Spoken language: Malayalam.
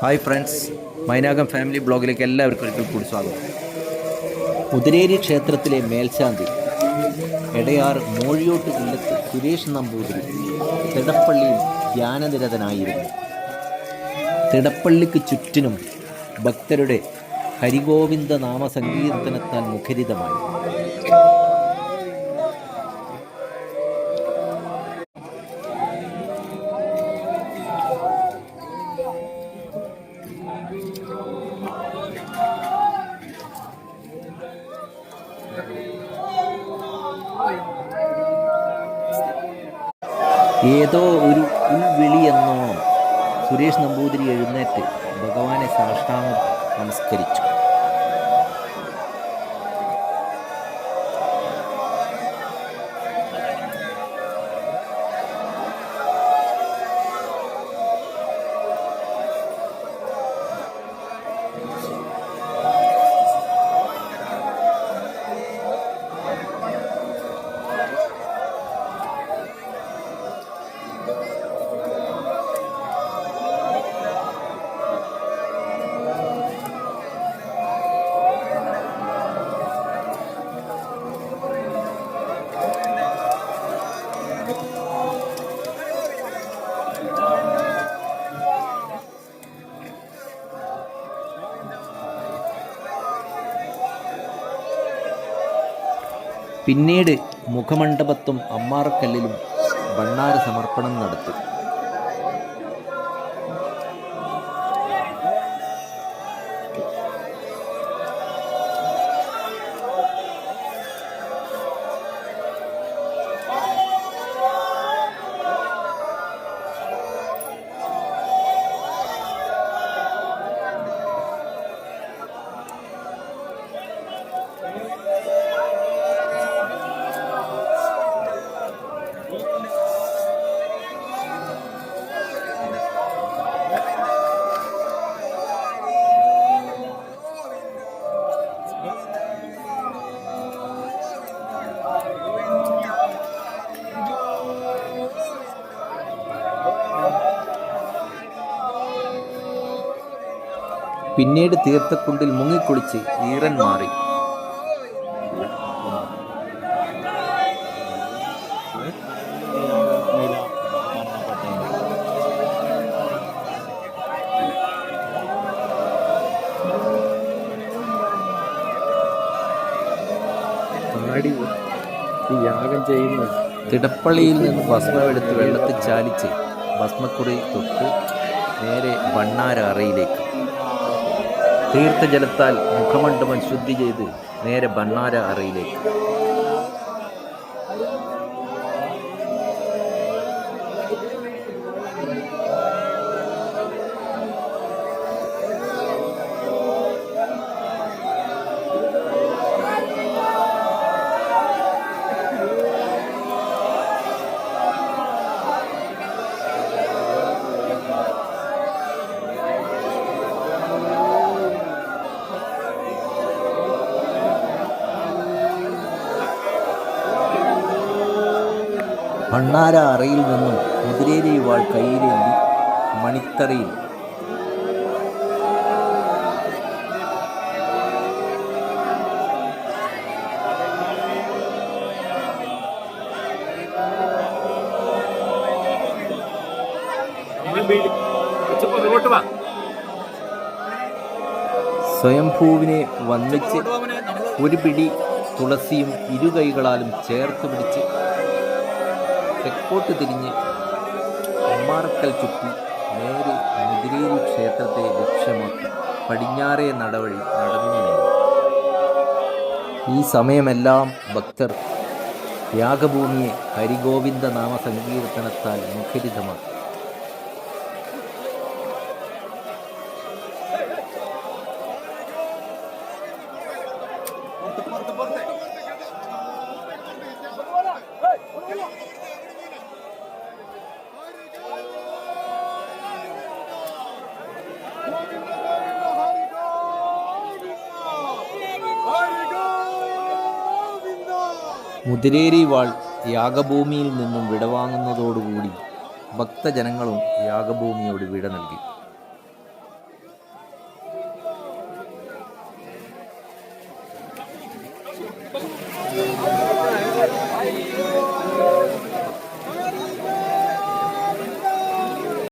ഹായ് ഫ്രണ്ട്സ് മൈനാകം ഫാമിലി ബ്ലോഗിലേക്ക് എല്ലാവർക്കും ഒരിക്കൽ കൂടി സ്വാഗതം. കുതിരേരി ക്ഷേത്രത്തിലെ മേൽശാന്തി എടയാർ മോഴിയോട്ട് ഇല്ലത്ത് സുരേഷ് നമ്പൂതിരി തിടപ്പള്ളിയിൽ ധ്യാനനിരതനായിരുന്നു. തിടപ്പള്ളിക്ക് ചുറ്റിനും ഭക്തരുടെ ഹരിഗോവിന്ദ നാമസങ്കീർത്തനത്താൽ മുഖരിതമായി. ഏതോ ഒരു ഉൾവിളി എന്നോണം സുരേഷ് നമ്പൂതിരി എഴുന്നേറ്റ് ഭഗവാനെ സാഷ്ടാംഗം നമസ്കരിച്ചു. പിന്നീട് മുഖമണ്ഡപത്തും അമ്മാറക്കല്ലിലും ഭണ്ണാര സമർപ്പണം നടത്തി. പിന്നീട് തീർത്ഥക്കുണ്ടിൽ മുങ്ങിക്കുളിച്ച് ഈറൻ മാറി. പാടി ഈ യാഗം ചെയ്യുന്നു തിടപ്പള്ളിയിൽ നിന്ന് ഭസ്മെടുത്ത് വെള്ളത്തിൽ ചാലിച്ച് ഭസ്മക്കുറി തൊട്ട് നേരെ ഭണ്ണാര അറയിലേക്ക് തീർത്ഥജലത്താൽ മുഖമണ്ഡപം ശുദ്ധി ചെയ്ത് നേരെ ഭണ്ണാര അറയിലേക്ക്. ഭണ്ണാര അറയിൽ നിന്നും കുതിരേരി വാൾ കയ്യിലേന്തി മണിത്തറയിൽ. സ്വയംഭൂവിനെ വന്നിച്ച് ഒരു പിടി തുളസിയും ഇരുകൈകളാലും ചേർത്ത് പിടിച്ച് തെക്കോട്ട് തിരിഞ്ഞ് അമ്മാർക്കൽ ചുറ്റി നേരെ മുതിരേരി ക്ഷേത്രത്തെ ലക്ഷ്യമാക്കി പടിഞ്ഞാറേ നടവഴി നടന്നു ഈ സമയമെല്ലാം ഭക്തർ യാഗഭൂമിയെ ഹരിഗോവിന്ദ നാമ സങ്കീർത്തനത്താൽ മുഖരിതമാക്കി മുതിരേരി വാൾ യാഗഭൂമിയിൽ നിന്നും വിടവാങ്ങുന്നതോടുകൂടി ഭക്തജനങ്ങളും യാഗഭൂമിയോട് വിട നൽകി